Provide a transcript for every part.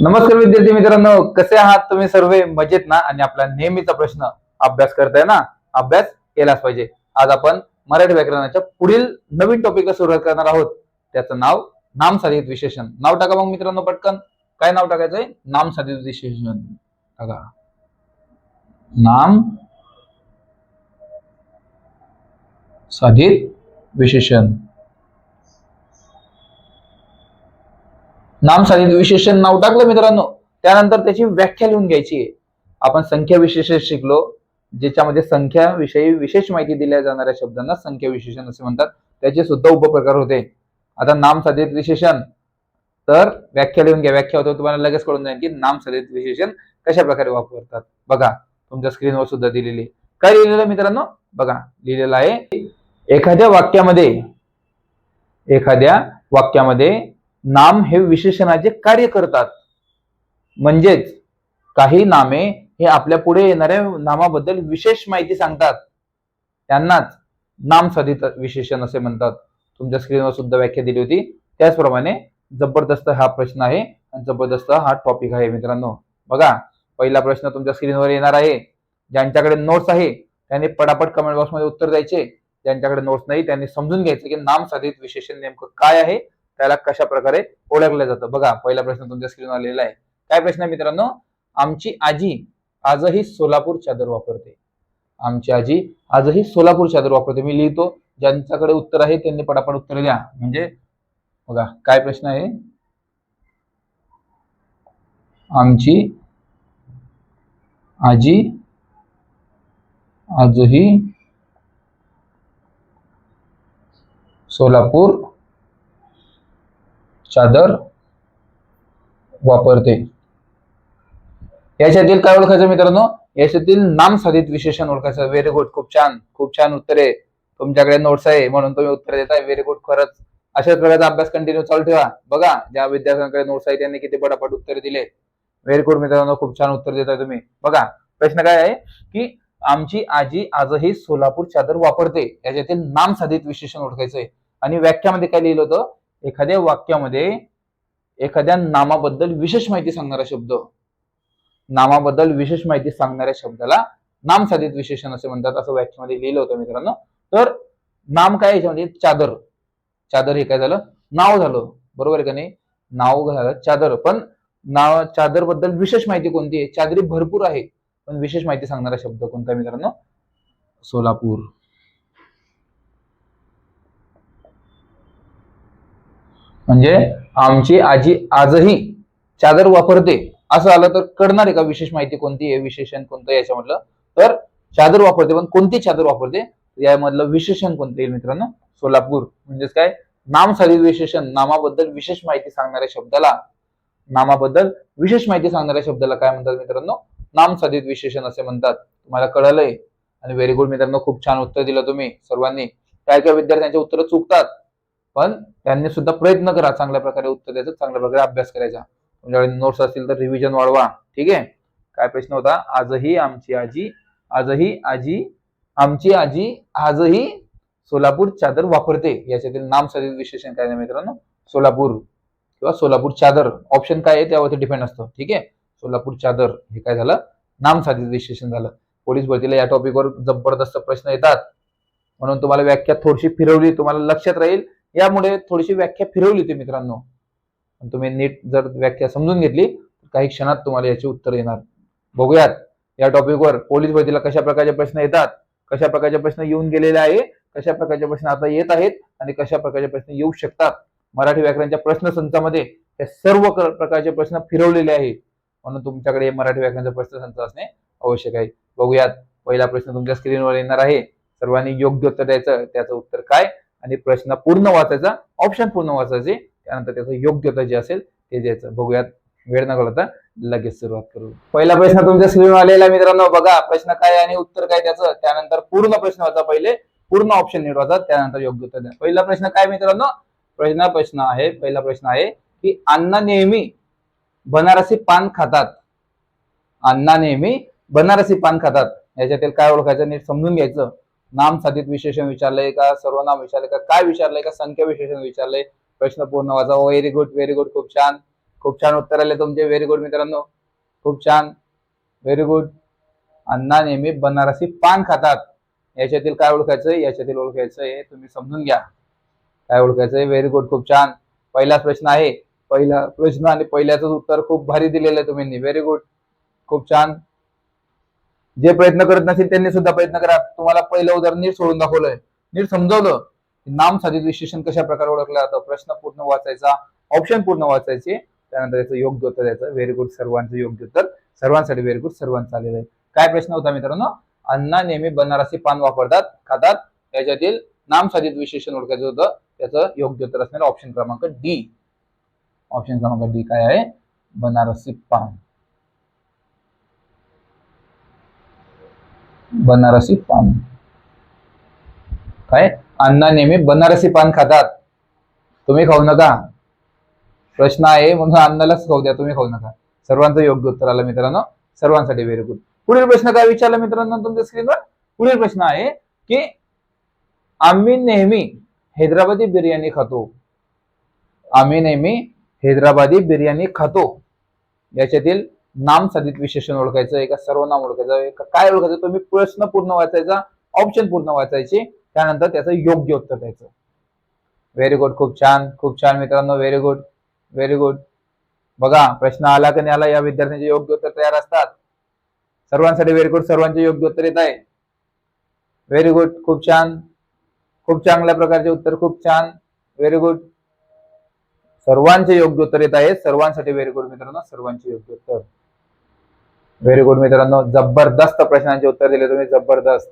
नमस्कार विद्यार्थी मित्रांनो कसे आहात तुम्ही सर्व? मजेत ना? आणि आपला नेहमीचा प्रश्न अभ्यास करताय ना? अभ्यास केलाच पाहिजे. आज आपण मराठी व्याकरणाच्या पुढील नवीन टॉपिकला सुरुवात करणार आहोत. त्याचं नाव नामसाधित विशेषण. नाव टाका मग मित्रांनो पटकन. काय नाव टाकायचंय? नामसाधित विशेषण. टाका नाम साधित विशेषण. नाम साधित विशेषण नाव टाकलं मित्रांनो. त्यानंतर त्याची व्याख्या लिहून घ्यायची आहे. आपण संख्या विशेषण शिकलो ज्याच्यामध्ये संख्या विषयी विशेष माहिती दिल्या जाणाऱ्या शब्दांना संख्या विशेषण असे म्हणतात. त्याचे सुद्धा उपप्रकार होते. आता नाम साधित विशेषण. तर व्याख्या लिहून घ्या. व्याख्या होतो तुम्हाला लगेच कळून जाईल की नाम साधित विशेषण कशा प्रकारे वापरतात. बघा तुमच्या स्क्रीनवर सुद्धा दिलेली. काय लिहिलेलं मित्रांनो? बघा लिहिलेलं आहे. एखाद्या वाक्यामध्ये एखाद्या वाक्यामध्ये नाम हे विशेषणाचे कार्य करतात. म्हणजेच काही नामे हे आपल्या पुढे येणाऱ्या नामाबद्दल विशेष माहिती सांगतात. त्यांनाच नाम साधित विशेषण असे म्हणतात. तुमच्या स्क्रीनवर सुद्धा व्याख्या दिली होती. त्याचप्रमाणे जबरदस्त हा प्रश्न आहे आणि जबरदस्त हा टॉपिक आहे मित्रांनो. बघा पहिला प्रश्न तुमच्या स्क्रीनवर येणार आहे. ज्यांच्याकडे नोट्स आहे त्यांनी पटापट कमेंट बॉक्समध्ये उत्तर द्यायचे. ज्यांच्याकडे नोट्स नाही त्यांनी समजून घ्यायचं की नाम साधित विशेषण नेमकं काय आहे. त्याला कशा प्रकारे ओळखलं जातं? बघा पहिला प्रश्न तुमच्या स्क्रीनवर आलेला आहे. काय प्रश्न आहे मित्रांनो? आमची आजी आजही सोलापूर चादर वापरते. आमची आजी आजही सोलापूर चादर वापरते. मी लिहितो ज्यांच्याकडे उत्तर आहे त्यांनी पटापट उत्तर द्या. म्हणजे बघा काय प्रश्न आहे? आमची आजी आजही सोलापूर चादर वापरते. याच्यातील काय ओळखायचं मित्रांनो? याच्यातील नाम साधित विशेषण ओळखायचं. व्हेरी गुड खूप छान. खूप छान उत्तरे तुमच्याकडे नोट्स आहे. म्हणून तुम्ही उत्तर देताय. व्हेरी गुड खरंच. अशाच प्रकारचा अभ्यास कंटिन्यू चालू ठेवा. बघा ज्या विद्यार्थ्यांकडे नोट्स आहे त्यांनी किती पटापट उत्तरे दिले. व्हेरी गुड मित्रांनो. खूप छान उत्तर देताय तुम्ही. बघा प्रश्न काय आहे? की आमची आजी आजही सोलापूर चादर वापरते. याच्यातील नाम साधित विशेषण ओळखायचंय आणि व्याख्यामध्ये काय लिहिलं होतं? एखाद्या वाक्यामध्ये एखाद्या नामाबद्दल विशेष माहिती सांगणारा शब्द नामाबद्दल विशेष माहिती सांगणाऱ्या शब्दाला नाम साधित विशेषण असे म्हणतात असं व्याख्यामध्ये लिहिलं होतं मित्रांनो. तर नाम काय याच्यामध्ये? चादर. चादर हे काय झालं? नाव झालं. बरोबर आहे का नाही? नाव झालं चादर. पण नाव चादरबद्दल विशेष माहिती कोणती आहे? चादरी भरपूर आहे पण विशेष माहिती सांगणारा शब्द कोणता मित्रांनो? सोलापूर. म्हणजे आमची आजी आजही चादर वापरते. असं आलं तर कळणार आहे का विशेष माहिती कोणती आहे विशेषण कोणतं याच्यामधलं तर चादर वापरते पण कोणती चादर वापरते? यामधलं विशेषण कोणतं येईल मित्रांनो? सोलापूर. म्हणजेच काय? नाम साधित विशेषण नामाबद्दल विशेष माहिती सांगणाऱ्या शब्दाला नामाबद्दल विशेष माहिती सांगणाऱ्या शब्दाला काय म्हणतात मित्रांनो? नाम साधित विशेषण असे म्हणतात. तुम्हाला कळलंय. आणि व्हेरी गुड मित्रांनो खूप छान उत्तर दिलं तुम्ही सर्वांनी. काय काय विद्यार्थ्यांचे उत्तर चुकतात? पण त्यांनी सुद्धा प्रयत्न करा चांगल्या प्रकारे उत्तर द्यायचं चांगल्या प्रकारे अभ्यास करायचा. तुमच्याकडे नोट्स असतील तर रिव्हिजन वाढवा ठीक आहे? काय प्रश्न होता? आजही आमची आजी आजही आजी आमची आजी आजही सोलापूर चादर वापरते. याच्यातील नाम साधित विशेषण काय आहे मित्रांनो? सोलापूर किंवा सोलापूर चादर. ऑप्शन काय आहे? त्यावरती डिपेंड असतं ठीक आहे? सोलापूर चादर हे काय झालं? नाम साधित विशेषण झालं. पोलीस भरतीला या टॉपिकवर जबरदस्त प्रश्न येतात. म्हणून तुम्हाला व्याख्या थोडीशी फिरवली तुम्हाला लक्षात राहील. यामुळे थोडीशी व्याख्या फिरवली होती मित्रांनो. तुम्ही नीट जर व्याख्या समजून घेतली तर काही क्षणात तुम्हाला याचे उत्तर येणार. बघूयात या टॉपिकवर पोलीस भरतीला कशा प्रकारचे प्रश्न येतात कशा प्रकारचे प्रश्न येऊन गेलेले आहे कशा प्रकारचे प्रश्न आता येत आहेत आणि कशा प्रकारचे प्रश्न येऊ शकतात. मराठी व्याकरणच्या प्रश्नसंचामध्ये हे सर्व प्रकारचे प्रश्न फिरवलेले आहेत. म्हणून तुमच्याकडे मराठी व्याकरणचा प्रश्नसंच असणे आवश्यक आहे. बघूयात पहिला प्रश्न तुमच्या स्क्रीनवर येणार आहे. सर्वांनी योग्य उत्तर द्यायचं त्याचं उत्तर काय? आणि प्रश्न पूर्ण वाचायचा ऑप्शन पूर्ण वाचायचे. त्यानंतर त्याचं योग्य उत्तर जे असेल ते द्यायचं. बघूयात वेळ न घालवता लगेच सुरुवात करू. पहिला प्रश्न तुमच्या स्क्रीनवर आलेला मित्रांनो बघा प्रश्न काय आणि उत्तर काय त्याचं. त्यानंतर पूर्ण प्रश्न वाचा पहिले पूर्ण ऑप्शन निवडवाचा त्यानंतर योग्य उत्तर द्या. पहिला प्रश्न काय मित्रांनो? पहिला प्रश्न आहे पहिला प्रश्न आहे की अण्णा नेहमी बनारसी पान खातात. अण्णा नेहमी बनारसी पान खातात. याच्यातील काय ओळखायचं? नीट समजून घ्यायचं. नाम साधित विशेषण विचारलंय का? सर्वनाम विचारलंय का? काय विचारलंय का? संख्या विशेषण विचारलंय. प्रश्न पूर्ण वाचा. व्हेरी गुड व्हेरी गुड खूप छान. खूप छान उत्तर आले तुमचे. व्हेरी गुड मित्रांनो. खूप छान. व्हेरी गुड अण्णा नेहमी बनारसी पान खातात. याच्यातील काय ओळखायचंय? याच्यातील ओळखायचंय तुम्ही समजून घ्या. काय ओळखायचंय? व्हेरी गुड खूप छान. पहिलाच प्रश्न आहे. पहिला प्रश्न आणि पहिल्याच उत्तर खूप भारी दिलेलं आहे तुम्ही. व्हेरी गुड खूप छान. जे प्रयत्न करत नसेल त्यांनी सुद्धा प्रयत्न करा. तुम्हाला पहिलं उदाहरण नीट सोडून दाखवलंय. नीट समजवलं. की नाम साधित विशेषण कशा प्रकारे ओळखलं जातं? प्रश्न पूर्ण वाचायचा. ऑप्शन पूर्ण वाचायचे. त्यानंतर त्याचं योग्य उत्तर द्यायचं. व्हेरी गुड सर्वांचं योग्य उत्तर. सर्वांसाठी व्हेरी गुड सर्वांचं आलेलं आहे काय प्रश्न होता मित्रांनो? अण्णा नेहमी बनारसी पान वापरतात खातात. त्याच्यातील नाम साधित विशेषण ओळखायचं होतं. त्याचं योग्य उत्तर असणार ऑप्शन क्रमांक डी ऑप्शन क्रमांक डी काय आहे? बनारसी पान. बनारसी पान. काय? अण्णा नेहमी बनारसी पान खातात. तुम्ही खाऊ नका. प्रश्न आहे म्हणून अण्णालाच खाऊ द्या तुम्ही खाऊ नका. सर्वांचं योग्य उत्तर आलं मित्रांनो. सर्वांसाठी व्हेरी गुड पुढील प्रश्न काय विचारला मित्रांनो तुमच्या स्क्रीनवर पुढील प्रश्न आहे की आम्ही नेहमी हैदराबादी बिर्याणी खातो. आम्ही नेहमी हैदराबादी बिर्याणी खातो. याच्यातील नाम साधित विशेषण ओळखायचं आहे का सर्वनाम ओळखायचं एका का काय ओळखायचं तुम्ही प्रश्न पूर्ण वाचायचा ऑप्शन पूर्ण वाचायचे त्यानंतर त्याचं योग्य उत्तर द्यायचं. व्हेरी गुड खूप छान खूप छान मित्रांनो व्हेरी गुड व्हेरी गुड बघा प्रश्न आला की नाही आला या विद्यार्थ्यांचे योग्य उत्तर तयार असतात. सर्वांसाठी व्हेरी गुड सर्वांचे योग्य उत्तर येत आहे. व्हेरी गुड खूप छान खूप चांगल्या प्रकारचे उत्तर खूप छान व्हेरी गुड सर्वांचे योग्य उत्तर येत आहे सर्वांसाठी व्हेरी गुड मित्रांनो सर्वांचे योग्य उत्तर. व्हेरी गुड मित्रांनो. जबरदस्त प्रश्नांचे उत्तर दिले तुम्ही. जबरदस्त.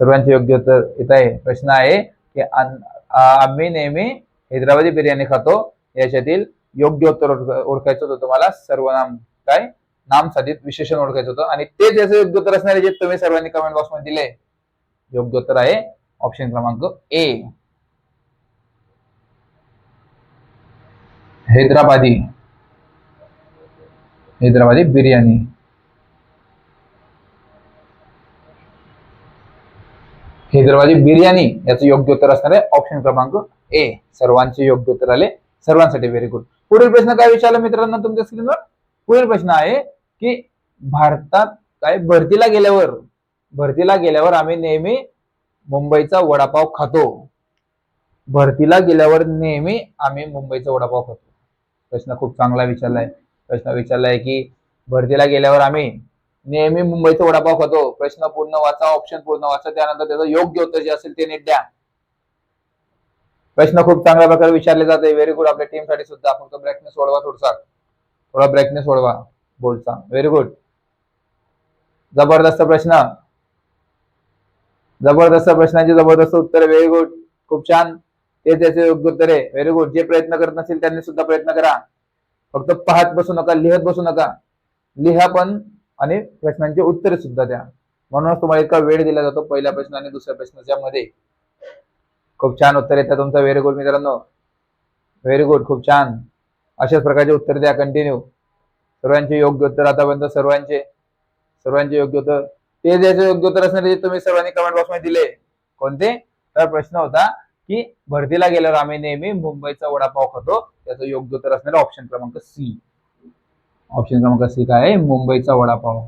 सर्वांचे योग्य उत्तर येत आहे. प्रश्न आहे की आम्ही नेहमी हैदराबादी बिर्याणी खातो. याच्यातील योग्य उत्तर ओळखायचं होतं तुम्हाला. सर्वनाम काय? नाम साधित विशेषण ओळखायचं होतं. आणि ते ज्याचं योग्य उत्तर असणारे जे तुम्ही सर्वांनी कमेंट बॉक्समध्ये दिले. योग्य उत्तर आहे ऑप्शन क्रमांक ए हैदराबादी. हैदराबादी बिर्याणी. हैदराबादी बिर्याणी याचं योग्य उत्तर असणार आहे. ऑप्शन क्रमांक ए सर्वांचे योग्य उत्तर आले. सर्वांसाठी व्हेरी गुड पुढील प्रश्न काय विचारला मित्रांनो तुमच्या स्क्रीनवर पुढील प्रश्न आहे की भारतात काय भरतीला गेल्यावर भरतीला गेल्यावर आम्ही नेहमी मुंबईचा वडापाव खातो. भरतीला गेल्यावर नेहमी आम्ही मुंबईचा वडापाव खातो. प्रश्न खूप चांगला विचारलाय प्रश्न विचारलाय की भरतीला गेल्यावर आम्ही नेहमी मुंबईचा वडापाव खातो. प्रश्न पूर्ण वाचा ऑप्शन पूर्ण वाचा त्यानंतर त्याचं योग्य उत्तर जे असेल ते नीट द्या. प्रश्न खूप चांगल्या प्रकारे विचारले जाते. व्हेरी गुड आपल्या टीमसाठी सुद्धा. फक्त ब्रेकने सोडवा थोडसा. थोडा ब्रॅकनेस सोडवा. बोलचा व्हेरी गुड जबरदस्त प्रश्न. जबरदस्त प्रश्नांची जबरदस्त उत्तर. व्हेरी गुड खूप छान. ते त्याचे योग्य उत्तर आहे. व्हेरी गुड जे प्रयत्न करत नसेल त्यांनी सुद्धा प्रयत्न करा. फक्त पाहत बसू नका लिहत बसू नका. लिहा पण आणि प्रश्नांची उत्तरे सुद्धा द्या. म्हणूनच तुम्हाला इतका वेळ दिला जातो पहिल्या प्रश्न आणि दुसऱ्या प्रश्नाच्या मध्ये खूप छान उत्तर येतं तुमचं व्हेरी गुड मित्रांनो. व्हेरी गुड खूप छान. अशाच प्रकारचे उत्तर द्या कंटिन्यू सर्वांचे योग्य उत्तर आतापर्यंत सर्वांचे. सर्वांचे योग्य उत्तर. ते ज्याचे योग्य उत्तर असणारे तुम्ही सर्वांनी कमेंट बॉक्समध्ये दिले. कोणते? तर प्रश्न होता की भरतीला गेल्यावर आम्ही नेहमी मुंबईचा वडापाव खातो. त्याचं योग्य उत्तर असणार ऑप्शन क्रमांक सी ऑप्शन क्रमांक सी काय आहे? मुंबईचा वडापाव.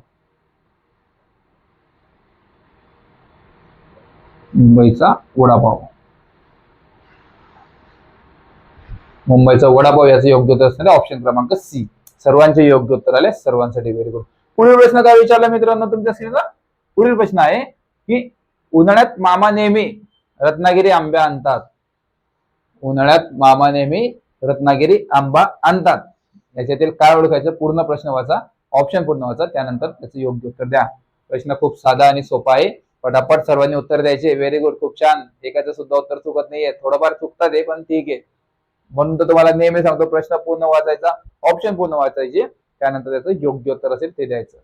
मुंबईचा वडापाव. मुंबईचा वडापाव याचं योग्य उत्तर असणार ऑप्शन क्रमांक सी सर्वांचे योग्य उत्तर आले सर्वांसाठी व्हेरी गुड पुढील प्रश्न काय विचारला मित्रांनो तुमच्या स्क्रीनला पुढील प्रश्न आहे की उन्हाळ्यात मामा नेहमी रत्नागिरी आंब्या आणतात. उन्हाळ्यात मामा नेहमी रत्नागिरी आंबा आणतात. याच्यातील काय ओळखायचं? पूर्ण प्रश्न वाचा. ऑप्शन पूर्ण वाचा. त्यानंतर त्याचं योग्य उत्तर द्या. प्रश्न खूप साधा आणि सोपा आहे. पटापट सर्वांनी उत्तर द्यायचे. व्हेरी गुड खूप छान. एकाचं सुद्धा उत्तर चुकत नाहीये. थोडंफार चुकतात हे पण ठीक आहे. म्हणून तर तुम्हाला नेहमी सांगतो प्रश्न पूर्ण वाचायचा. ऑप्शन पूर्ण वाचायचे. त्यानंतर त्याचं योग्य उत्तर असेल ते द्यायचं.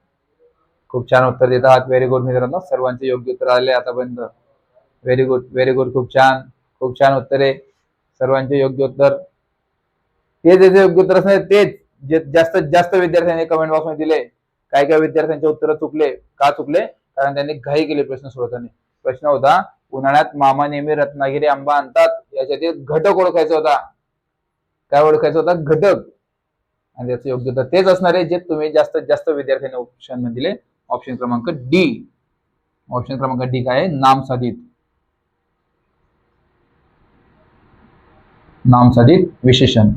खूप छान उत्तर देत आहात व्हेरी गुड मित्रांनो. सर्वांचे योग्य उत्तर आले आतापर्यंत. व्हेरी गुड व्हेरी गुड खूप छान खूप छान उत्तरे सर्वांचे योग्य उत्तर. ते जे योग्य उत्तर असणार तेच जे जास्तीत जास्त विद्यार्थ्यांनी कमेंट बॉक्समध्ये दिले. काही काही विद्यार्थ्यांचे उत्तर चुकले. का चुकले? कारण त्यांनी घाई केली प्रश्न सोडवताना. प्रश्न होता उन्हाळ्यात मामा नेहमी रत्नागिरी आंबा आणतात. याच्यातील घटक ओळखायचा होता. काय ओळखायचा होता? घटक. आणि त्याचं योग्य उत्तर तेच असणार आहे जे तुम्ही जास्तीत जास्त विद्यार्थ्यांनी ऑप्शन दिले. ऑप्शन क्रमांक डी ऑप्शन क्रमांक डी काय नाम नामसाधित नामसाधित विशेषण.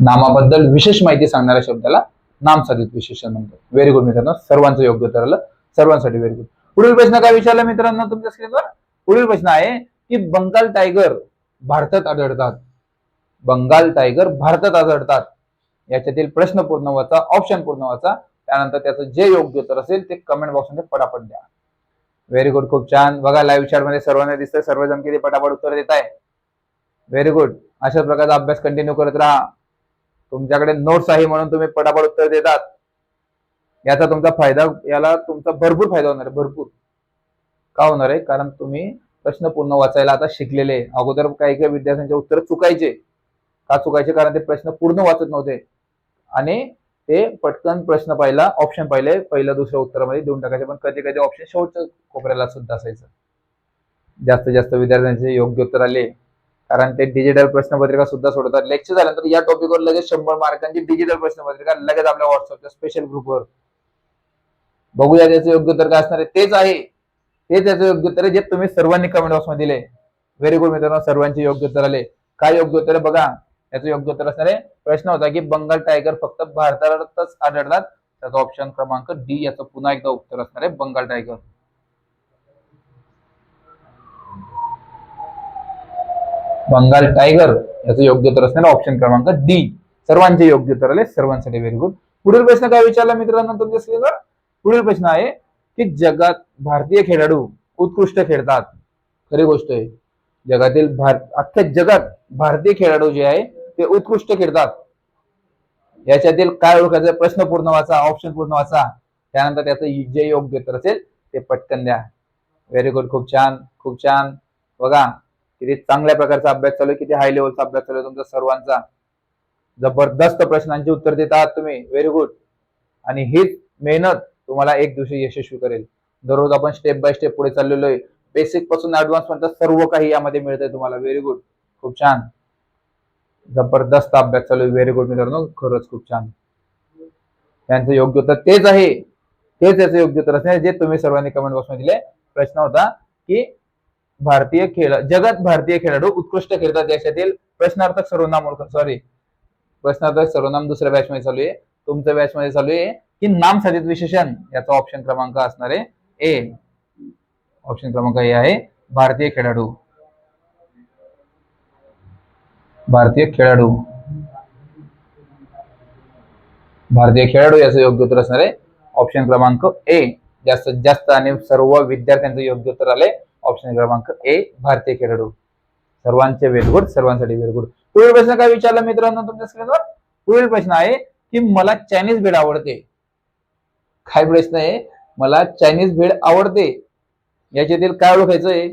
नामाबद्दल विशेष माहिती सांगणाऱ्या शब्दाला नामसाधित विशेषण म्हणतात. व्हेरी गुड मित्रांनो सर्वांचं योग्य उत्तर आलं सर्वांसाठी व्हेरी गुड पुढील प्रश्न काय विचारला मित्रांनो तुमच्या स्क्रीनवर पुढील प्रश्न आहे की बंगाल टायगर भारतात आढळतात. बंगाल टायगर भारतात आढळतात. याच्यातील प्रश्न पूर्ण वाचा ऑप्शन पूर्ण वाचा त्यानंतर त्याचं जे योग्य उत्तर असेल ते कमेंट बॉक्समध्ये पटापट द्या. व्हेरी गुड खूप छान. बघा लाईव्ह चॅटमध्ये सर्वांना दिसतंय. सर्वजण किती पटापट उत्तर देत आहे व्हेरी गुड अशाच प्रकारचा अभ्यास कंटिन्यू करत राहा. तुमच्याकडे नोट्स आहे म्हणून तुम्ही पटापट उत्तर देतात. याचा तुमचा फायदा याला तुमचा भरपूर फायदा होणार आहे भरपूर. का होणार आहे? कारण तुम्ही प्रश्न पूर्ण वाचायला आता शिकलेले. अगोदर काही काही विद्यार्थ्यांचे उत्तर चुकायचे. का चुकायचे? कारण ते प्रश्न पूर्ण वाचत नव्हते. आणि ते पटकन प्रश्न पाहिला ऑप्शन पाहिले पहिलं दुसऱ्या उत्तरामध्ये देऊन टाकायचे. पण कधी कधी ऑप्शन शेवटच्या कोपऱ्याला सुद्धा असायचं. जास्तीत जास्त विद्यार्थ्यांचे योग्य उत्तर आले. कारण ते डिजिटल प्रश्नपत्रिका सुद्धा सोडतात. लेक्चर झाल्यानंतर या टॉपिकवर लगेच शंभर मार्कांची डिजिटल प्रश्नपत्रिका लगेच आपल्या व्हॉट्सअपच्या स्पेशल ग्रुपवर बघूया त्याचं योग्य उत्तर काय असणार आहे. तेच आहे. ते त्याचं योग्य उत्तर आहे जे तुम्ही सर्वांनी कमेंट बॉक्समध्ये दिले. व्हेरी गुड मित्रांनो सर्वांचे योग्य उत्तर आले. काय योग्य उत्तर आहे बघा. याचं योग्य उत्तर असणार आहे. प्रश्न होता की बंगाल टायगर फक्त भारतातच आढळतात? त्याचा ऑप्शन क्रमांक डी याचं पुन्हा एकदा उत्तर असणार आहे बंगाल टायगर बंगाल टायगर याचं योग्य उत्तर असणार ऑप्शन क्रमांक डी सर्वांचे योग्य उत्तर आले. सर्वांसाठी व्हेरी गुड पुढील प्रश्न काय विचारला मित्रांनो तुमच्या स्क्रीनवर पुढील प्रश्न आहे की जगात भारतीय खेळाडू उत्कृष्ट खेळतात. खरी गोष्ट आहे. जगातील भार अख्ख्या जगात भारतीय खेळाडू जे आहे ते उत्कृष्ट खेळतात. याच्यातील काय ओळखायचं? प्रश्न पूर्ण वाचा ऑप्शन पूर्ण वाचा. त्यानंतर त्याचं जे योग्य उत्तर असेल ते पटकन द्या. व्हेरी गुड खूप छान खूप छान. बघा किती चांगल्या प्रकारचा अभ्यास चालू आहे किती हाय लेवलचा अभ्यास चालू आहे तुमचा सर्वांचा. जबरदस्त प्रश्नांची उत्तर देत आहात तुम्ही. व्हेरी गुड आणि हीच मेहनत तुम्हाला एक दिवशी यशस्वी करेल. दररोज आपण स्टेप बाय स्टेप पुढे चाललेलो आहे. बेसिकपासून ऍडव्हान्स पर्यंत सर्व काही यामध्ये मिळतंय तुम्हाला. व्हेरी गुड खूप छान. जबरदस्त अभ्यास चालू आहे. व्हेरी गुड मित्रांनो. खरंच खूप छान. त्यांचं योग्य उत्तर तेच आहे. तेच याचं योग्य उत्तर असणार जे तुम्ही सर्वांनी कमेंट बॉक्समध्ये दिले. प्रश्न होता की भारतीय खेळ जगात भारतीय खेळाडू उत्कृष्ट खेळतात देशातील प्रश्नार्थक सर्वनाम ओळख सॉरी प्रश्नार्थक सर्वनाम दुसऱ्या बॅच मध्ये चालू आहे. तुमच्या बॅच मध्ये चालू आहे की नाम साधित विशेषण याचा ऑप्शन क्रमांक असणार आहे. ए ऑप्शन क्रमांक ए आहे. भारतीय खेळाडू. भारतीय खेळाडू. भारतीय खेळाडू याचं योग्य उत्तर असणार आहे. ऑप्शन क्रमांक ए जास्तीत जास्त आणि सर्व विद्यार्थ्यांचं योग्य उत्तर आले ऑप्शन क्रमांक ए भारतीय खेळाडू. सर्वांचे व्हेरी सर्वांसाठी व्हेरी पुढील प्रश्न काय विचारला मित्रांनो तुमच्या स्क्रीनवर पुढील प्रश्न आहे की मला चायनीज बेड आवडते. काय प्रश्न आहे मला चायनीज बेड आवडते. याच्यातील काय ओळखायचं आहे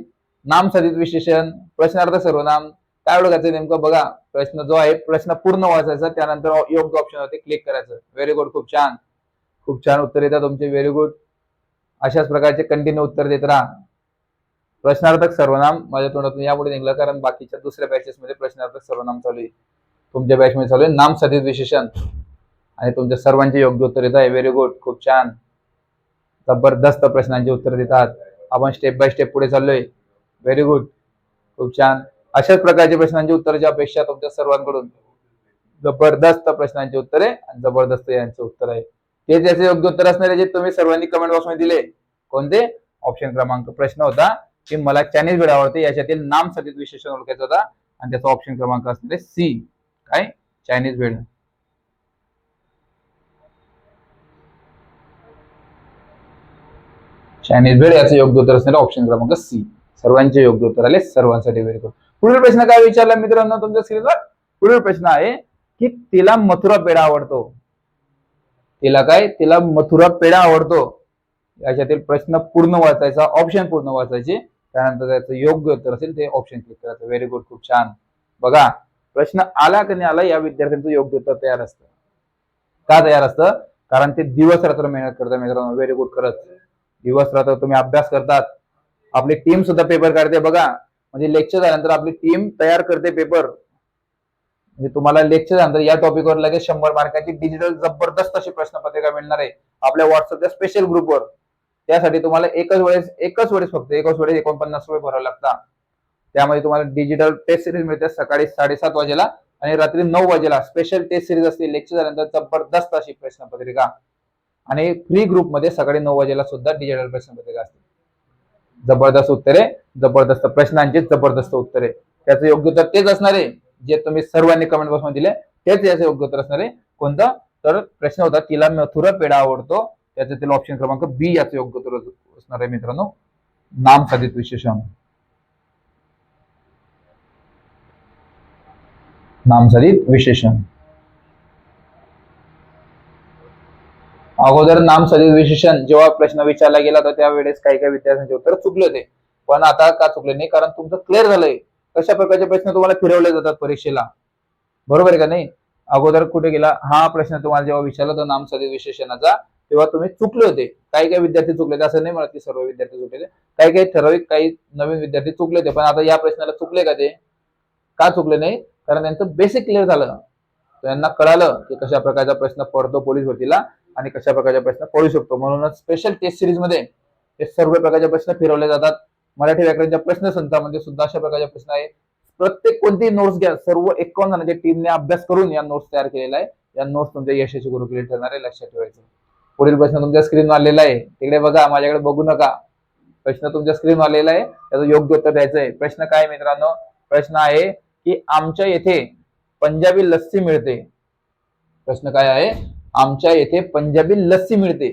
नाम साधित विशेषण प्रश्नार्थ सर्वनाम काय ओळखायचं नेमकं? बघा प्रश्न जो आहे प्रश्न पूर्ण वाचायचा त्यानंतर योग्य ऑप्शन होते क्लिक करायचं. व्हेरी गुड खूप छान. खूप छान उत्तर येतात तुमचे. व्हेरी गुड अशाच प्रकारचे कंटिन्यू उत्तर देत राहा. प्रश्नार्थक सर्वनाम माझ्या तोंडातून यामुळे निघलं कारण बाकीच्या दुसऱ्या बॅचेस मध्ये प्रश्नार्थक सर्वनाम चालू आहे. तुमच्या बॅच मध्ये चालू आहे. नाम सदित विशेषण. आणि तुमच्या सर्वांचे योग्य उत्तर येत आहे. व्हेरी गुड खूप छान. जबरदस्त प्रश्नांची उत्तर देतात. आपण स्टेप बाय स्टेप पुढे चाललोय. व्हेरी गुड खूप छान. अशाच प्रकारच्या प्रश्नांची उत्तराची अपेक्षा तुमच्या सर्वांकडून. जबरदस्त प्रश्नांची उत्तरे आणि जबरदस्त यांचे उत्तर आहे. ते त्याचे योग्य उत्तर असणारे जे तुम्ही सर्वांनी कमेंट बॉक्समध्ये दिले कोणते? ऑप्शन क्रमांक. प्रश्न होता की मला चायनीज भेड आवडते याच्यातील नाम सतित विशेषण ओळखायचं होता आणि त्याचा ऑप्शन क्रमांक असणारे सी काय? चायनीज भेड चायनीज भेड याचं योग्य उत्तर असणार ऑप्शन क्रमांक सी सर्वांचे योग्य उत्तर आले सर्वांसाठी व्हेरी गुड पुढील प्रश्न काय विचारला मित्रांनो तुमच्या स्क्रीनवर पुढील प्रश्न आहे की तिला मथुरा पेढा आवडतो. तिला काय? तिला मथुरा पेढा आवडतो. याच्यातील प्रश्न पूर्ण वाचायचा ऑप्शन पूर्ण वाचायचे. त्यानंतर त्याचं योग्य उत्तर असेल ते ऑप्शन क्लिक करायचं. व्हेरी गुड खूप छान. बघा प्रश्न आला की नाही आला या विद्यार्थ्यांचं योग्य उत्तर तयार असतं. का तयार असतं? कारण ते दिवस रात्र मेहनत करतात मित्रांनो. व्हेरी गुड खरंच. दिवस रात्र तुम्ही अभ्यास करतात. आपली टीम सुद्धा पेपर काढते बघा. म्हणजे लेक्चर झाल्यानंतर आपली टीम तयार करते पेपर म्हणजे तुम्हाला लेक्चर झाल्यानंतर या टॉपिकवर लगेच शंभर मार्काची डिजिटल जबरदस्त अशी प्रश्नपत्रिका मिळणार आहे. आपल्या व्हॉट्सअपच्या स्पेशल ग्रुपवर त्यासाठी तुम्हाला एकच वेळेस एकच वेळेस फक्त एकच वेळेस एकोणपन्नास रुपये भरावे लागतात. त्यामध्ये तुम्हाला डिजिटल टेस्ट सिरीज मिळते सकाळी साडेसात वाजेला आणि रात्री नऊ वाजेला. स्पेशल टेस्ट सिरीज असते लेक्चर झाल्यानंतर जबरदस्त अशी प्रश्नपत्रिका. आणि फ्री ग्रुपमध्ये सकाळी नऊ वाजेला सुद्धा डिजिटल प्रश्नपत्रिका असते जबरदस्त उत्तरे जबरदस्त प्रश्नांची जबरदस्त उत्तरे. त्याचं योग्य उत्तर तेच असणार आहे जे तुम्ही सर्वांनी कमेंट बॉक्समध्ये दिले तेच याचं योग्य उत्तर असणार आहे. कोणतं? तर प्रश्न होता तिला मथुरा पेढा आवडतो त्याच्यातील ऑप्शन क्रमांक बी याचं योग्य उत्तर असणार आहे मित्रांनो. नाम साधित विशेषण. नाम साधित विशेषण. अगोदर नाम सदित विशेषण जेव्हा प्रश्न विचारला गेला तर त्यावेळेस काही काही विद्यार्थ्यांचे उत्तर चुकले होते. पण आता का चुकले नाही? कारण तुमचं क्लिअर झालंय. कशा प्रकारचे प्रश्न तुम्हाला फिरवले जातात परीक्षेला? बरोबर आहे का नाही? अगोदर कुठे गेला? हा प्रश्न तुम्हाला जेव्हा विचारला होता नाम सदित विशेषणाचा तेव्हा तुम्ही चुकले होते. काही काही विद्यार्थी चुकले होते. असं नाही म्हणत की सर्व विद्यार्थी चुकले काही काही ठराविक काही नवीन विद्यार्थी चुकले होते. पण आता या प्रश्नाला चुकले का ते? का चुकले नाही? कारण त्यांचं बेसिक क्लिअर झालं. त्यांना कळालं की कशा प्रकारचा प्रश्न पडतो पोलीस भरतीला आणि कशा प्रकारच्या प्रश्न पडू शकतो. म्हणूनच स्पेशल टेस्ट सिरीजमध्ये हे सर्व प्रकारचे प्रश्न फिरवले जातात. मराठी व्याकरणच्या प्रश्न संचामध्ये सुद्धा अशा प्रकारचे प्रश्न आहे प्रत्येक कोणती नोट्स घ्या. सर्व एकावन्न जणांच्या टीमने अभ्यास करून या नोट्स तयार केलेला आहे. या नोट्स तुमच्या यशाची गुरुकिल्ली ठरणार आहे. लक्षात ठेवायचं. पुढील प्रश्न तुमच्या स्क्रीनवर आलेला आहे. तिकडे बघा. माझ्याकडे बघू नका. प्रश्न तुमच्या स्क्रीनवर आलेला आहे. त्याचं योग्य उत्तर द्यायचं आहे. प्रश्न काय मित्रांनो? प्रश्न आहे की आमच्या येथे पंजाबी लस्सी मिळते. प्रश्न काय आहे? आमच्या येथे पंजाबी लस्सी मिळते.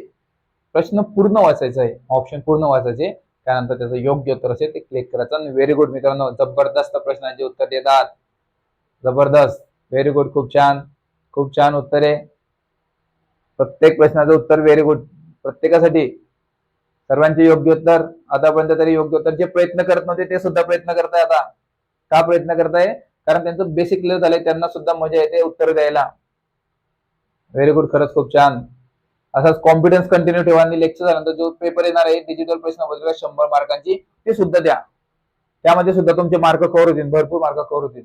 प्रश्न पूर्ण वाचायचा आहे. ऑप्शन पूर्ण वाचायचे. त्यानंतर त्याचं योग्य उत्तर असेल ते क्लिक करायचं. आणि व्हेरी गुड मित्रांनो जबरदस्त प्रश्नांचे उत्तर देतात. जबरदस्त. व्हेरी गुड खूप छान. खूप छान उत्तर आहे. प्रत्येक प्रश्नाचं उत्तर व्हेरी गुड प्रत्येकासाठी. सर्वांचे योग्य उत्तर. आतापर्यंत तरी योग्य उत्तर जे प्रयत्न करत नव्हते ते सुद्धा प्रयत्न करताय आता. का प्रयत्न करताय? कारण त्यांचं बेसिक क्लिअर झालंय. त्यांना सुद्धा मजा येते उत्तर द्यायला. व्हेरी गुड खरंच खूप छान. असाच कॉन्फिडन्स कंटिन्यू ठेवा आणि लेक्चर झाल्यानंतर जो पेपर येणार आहे डिजिटल प्रश्नपत्रिका शंभर मार्कांची ते सुद्धा द्या. त्यामध्ये सुद्धा तुमचे मार्क कव्हर होतील भरपूर मार्क कव्हर होतील.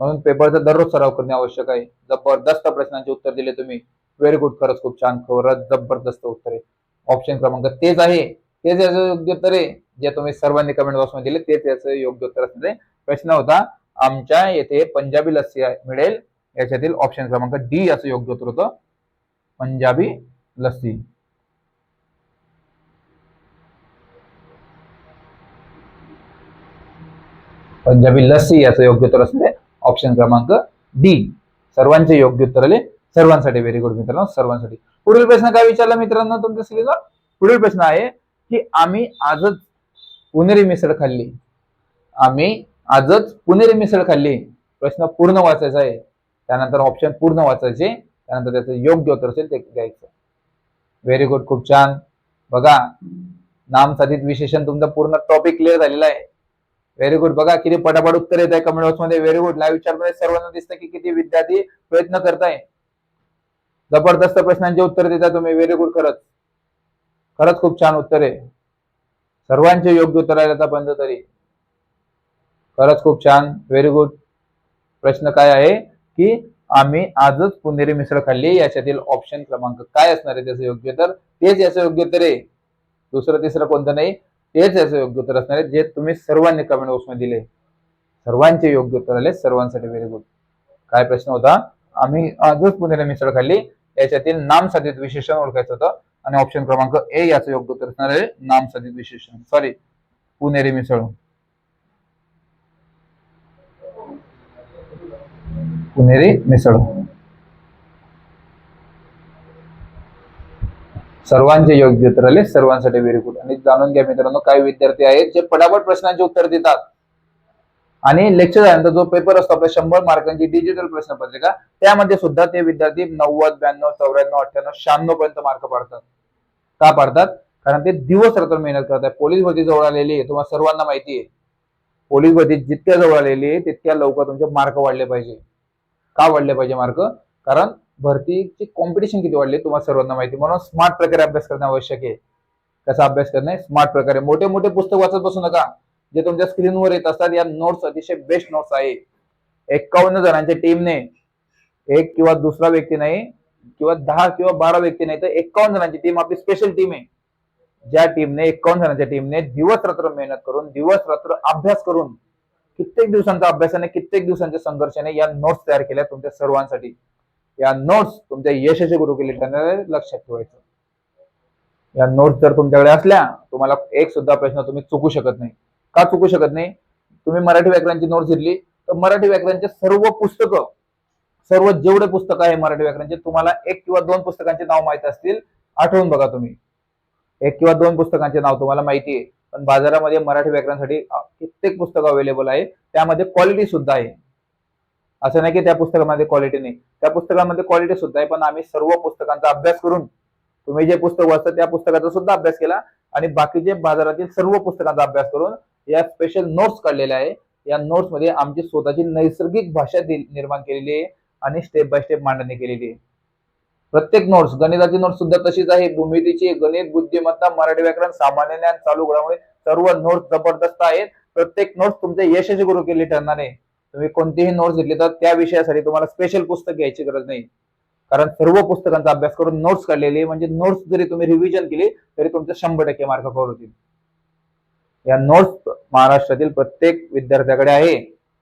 म्हणून पेपरचा दररोज सराव करणे आवश्यक आहे. जबरदस्त प्रश्नांचे उत्तर दिले तुम्ही. व्हेरी गुड खरंच खूप छान खरंच जबरदस्त उत्तर. आहे ऑप्शन क्रमांक तेच आहे. तेच याचं योग्य उत्तर आहे. जे तुम्ही सर्वांनी कमेंट बॉक्समध्ये दिले तेच याचं योग्य उत्तर असणार प्रश्न होता. आमच्या येथे पंजाबी लस्सी मिळेल. याच्यातील ऑप्शन क्रमांक डी याचं योग्य उत्तर होतं. पंजाबी लस्सी. पंजाबी लस्सी याचं योग्य उत्तर असले ऑप्शन क्रमांक डी सर्वांचे योग्य उत्तर आले. सर्वांसाठी व्हेरी गुड मित्रांनो सर्वांसाठी. पुढील प्रश्न काय विचारला मित्रांनो तुमच्या स्क्रीनवर पुढील प्रश्न आहे की आम्ही आजच पुणेरी मिसळ खाल्ली. आम्ही आजच पुणेरी मिसळ खाल्ली. प्रश्न पूर्ण वाचायचा आहे. त्यानंतर ऑप्शन पूर्ण वाचायचे. त्यानंतर त्याचं योग्य उत्तर असेल ते द्यायचं व्हेरी गुड खूप छान. बघा नामसाधित विशेषण तुमचा पूर्ण टॉपिक क्लिअर झालेला आहे. व्हेरी गुड बघा किती पटापट उत्तर येत आहे कमेंट बॉक्समध्ये. व्हेरी गुड लाईव्ह विचारमध्ये सर्वांना दिसतं की किती विद्यार्थी प्रयत्न करताय. जबरदस्त प्रश्नांचे उत्तर देता तुम्ही. व्हेरी गुड खरंच. खरंच खूप छान उत्तर आहे. सर्वांचे योग्य उत्तर आहे आतापर्यंत तरी. खरंच खूप छान. व्हेरी गुड प्रश्न काय आहे? की आम्ही आजच पुणेरी मिसळ खाल्ली याच्यातील ऑप्शन क्रमांक काय असणार आहे त्याचं योग्य तर? तेच याचं योग्य उत्तर आहे. दुसरं तिसरं कोणतं नाही? तेच याचं योग्य उत्तर असणार आहे जे तुम्ही सर्वांनी कमेंट बॉक्समध्ये दिले. सर्वांचे योग्य उत्तर आले सर्वांसाठी व्हेरी गुड काय प्रश्न होता? आम्ही आजच पुणेरी मिसळ खाल्ली याच्यातील नामसाधित विशेषण ओळखायचं होतं आणि ऑप्शन क्रमांक ए याचं योग्य उत्तर असणार आहे नामसाधित विशेषण. सॉरी पुणेरी मिसळ. पुणेरी मिसळ. सर्वांचे योग्य उत्तर आले सर्वांसाठी व्हेरी गुड आणि जाणून घ्या मित्रांनो काही विद्यार्थी आहेत जे पटापट प्रश्नांचे उत्तर देतात. आणि लेक्चर झाल्यानंतर जो पेपर असतो आपल्या शंभर मार्कांची डिजिटल प्रश्नपत्रिका त्यामध्ये सुद्धा ते विद्यार्थी नव्वद ब्याण्णव चौऱ्याण्णव अठ्ठ्याण्णव शहाण्णव पर्यंत मार्क पाडतात. का पाडतात? कारण ते दिवस रात्र मेहनत करतात. पोलीस भरती जवळ आलेली आहे तुम्हाला सर्वांना माहिती आहे. पोलीस भरती जितक्या जवळ आलेली आहे तितक्या लवकर तुमचे मार्क वाढले पाहिजे. का वाढले पाहिजे मार्क? कारण भरतीची कॉम्पिटिशन किती वाढली तुम्हाला सर्वांना माहिती म्हणून स्मार्ट प्रकारे अभ्यास करणे आवश्यक आहे. कसा अभ्यास करणे? स्मार्ट प्रकारे. मोठे मोठे पुस्तक वाचत बसू नका. जे तुमच्या स्क्रीनवर येत असतात या नोट्स अतिशय बेस्ट नोट्स आहे. एकावन्न जणांच्या टीमने एक किंवा दुसरा व्यक्ती नाही किंवा दहा किंवा बारा व्यक्ती नाही तर एकावन्न जणांची टीम आपली स्पेशल टीम आहे. ज्या टीमने एकावन्न जणांच्या टीमने दिवस रात्र मेहनत करून दिवस रात्र अभ्यास करून कित्येक दिवसांचा अभ्यासाने कित्येक दिवसांच्या संघर्षाने या नोट्स तयार केल्या तुमच्या सर्वांसाठी. या नोट्स तुमच्या यशस्वी गुरु केले त्यांना लक्षात ठेवायचं. या नोट्स जर तुमच्याकडे असल्या तुम्हाला एक सुद्धा प्रश्न तुम्ही चुकू शकत नाही. का चुकू शकत नाही? तुम्ही मराठी व्याकरणाची नोट्स घेतली तर मराठी व्याकरणचे सर्व पुस्तकं सर्व जेवढे पुस्तकं आहे मराठी व्याकरणचे तुम्हाला एक किंवा दोन पुस्तकांचे नाव माहीत असतील. आठवून बघा तुम्ही. एक किंवा दोन पुस्तकांचे नाव तुम्हाला माहिती आहे. पण बाजारामध्ये मराठी व्याकरणासाठी कित्येक पुस्तकं अवेलेबल आहे. त्यामध्ये क्वालिटी सुद्धा आहे. असं नाही की त्या पुस्तकामध्ये क्वालिटी नाही. त्या पुस्तकामध्ये क्वालिटी सुद्धा आहे पण आम्ही सर्व पुस्तकांचा अभ्यास करून तुम्ही जे पुस्तक वाचता त्या पुस्तकाचा सुद्धा अभ्यास केला आणि बाकीचे बाजारातील सर्व पुस्तकांचा अभ्यास करून या स्पेशल नोट्स काढलेल्या आहे. या नोट्समध्ये आमची स्वतःची नैसर्गिक भाषा दि- निर्माण केलेली आहे आणि स्टेप बाय स्टेप मांडणी केलेली आहे. प्रत्येक नोट्स गणिताची नोट्स सुद्धा तशीच आहे. भूमितीची गणित बुद्धिमत्ता मराठी व्याकरण सामान्य ज्ञान चालू घडामुळे सर्व नोट्स जबरदस्त आहेत. प्रत्येक नोट्स तुमच्या यशस्वी गुरु केली ठरणार आहे तुम्ही कोणतीही नोट्स घेतली तर त्या विषयासाठी तुम्हाला स्पेशल पुस्तक घ्यायची गरज नाही. कारण सर्व पुस्तकांचा अभ्यास करून नोट्स काढलेले म्हणजे नोट्स जरी तुम्ही रिव्हिजन केली तरी तुमचे शंभर टक्के मार्क कव्हर होतील. या नोट्स महाराष्ट्रातील प्रत्येक विद्यार्थ्याकडे आहे.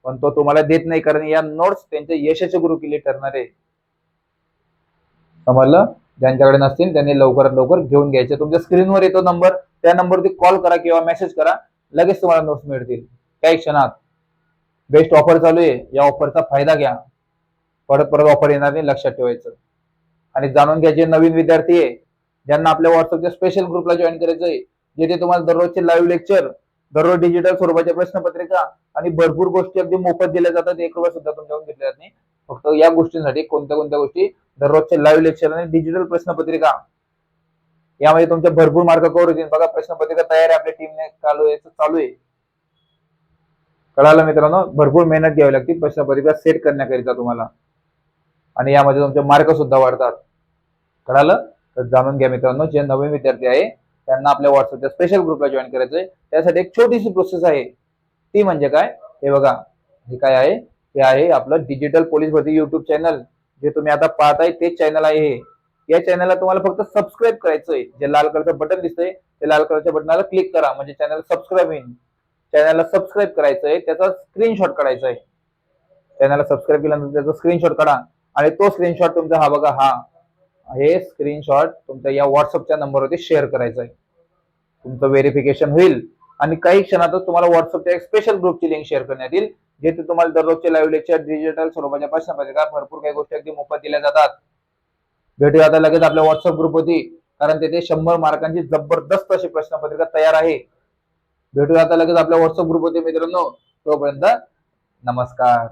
पण तो तुम्हाला देत नाही. कारण या नोट्स त्यांच्या यशाचे गुरु केली ठरणार आहे. समजलं? ज्यांच्याकडे नसतील त्यांनी लवकरात लवकर घेऊन घ्यायचे. तुमच्या स्क्रीनवर येतो नंबर. त्या नंबरवरती कॉल करा किंवा मेसेज करा. लगेच तुम्हाला नोट्स मिळतील. काही क्षणात. बेस्ट ऑफर चालू आहे. या ऑफरचा फायदा घ्या. परत परत ऑफर येणार नाही लक्षात ठेवायचं. आणि जाणून घ्या जे नवीन विद्यार्थी आहे. ज्यांना आपल्या व्हॉट्सअपच्या स्पेशल ग्रुपला जॉईन करायचं आहे जिथे तुम्हाला दररोजचे लाईव्ह लेक्चर दररोज डिजिटल स्वरूपाच्या प्रश्नपत्रिका आणि भरपूर गोष्टी अगदी मोफत दिल्या जातात. एक रुपया सुद्धा तुमच्याकडून घेतल्या जात नाही. फक्त या गोष्टींसाठी कोणत्या कोणत्या गोष्टी दररोजचे लाईव्ह लेक्चर आणि डिजिटल प्रश्नपत्रिका. यामध्ये तुमचे भरपूर मार्क कव्हर होतील. बघा प्रश्नपत्रिका तयार आहे. आपल्या टीमने चालू आहे चालू आहे. कळालं मित्रांनो? भरपूर मेहनत घ्यावी लागते. प्रश्नपत्रिका सेट करण्याकरिता तुम्हाला. आणि यामध्ये तुमचे मार्क सुद्धा वाढतात. कळालं? तर जाणून घ्या मित्रांनो. जे नवीन विद्यार्थी आहे त्यांना आपल्या व्हॉट्सअपच्या स्पेशल ग्रुपला जॉईन करायचं आहे त्यासाठी एक छोटीशी प्रोसेस आहे. ती म्हणजे काय? हे बघा. हे काय आहे? हे आहे आपलं डिजिटल पोलीस भरती युट्यूब चॅनल जे तुम्ही आता पाहताय तेच चॅनल आहे हे. या चॅनलला तुम्हाला फक्त सबस्क्राईब करायचंय. जे लाल कलरचं बटन दिसतंय ते लाल कलरच्या बटनाला क्लिक करा. म्हणजे चॅनल सबस्क्राईब होईल. चॅनलला सबस्क्राईब करायचंय त्याचा स्क्रीनशॉट काढायचा आहे. चॅनलला सबस्क्राईब केल्यानंतर त्याचा स्क्रीनशॉट काढा. आणि तो स्क्रीनशॉट तुमचा हा बघा हा. हे स्क्रीनशॉट तुमच्या या व्हॉट्सअपच्या नंबरवरती शेअर करायचा आहे तुमचं व्हेरिफिकेशन होईल. आणि काही क्षणातच तुम्हाला व्हॉट्सअपच्या एक स्पेशल ग्रुपची लिंक शेअर करण्यात येईल जिथे तुम्हाला दररोजचे लाईव्ह लेक्चर डिजिटल स्वरूपाच्या प्रश्नपत्रिका भरपूर काही गोष्टी अगदी मोफत दिल्या जातात. भेटूया आता लगेच आपल्या व्हॉट्सअप ग्रुप होती कारण तेथे शंभर मार्कांची जबरदस्त अशी प्रश्नपत्रिका तयार आहे. भेटूया आता लगेच आपल्या व्हॉट्सअप ग्रुप होते मित्रांनो. तोपर्यंत नमस्कार.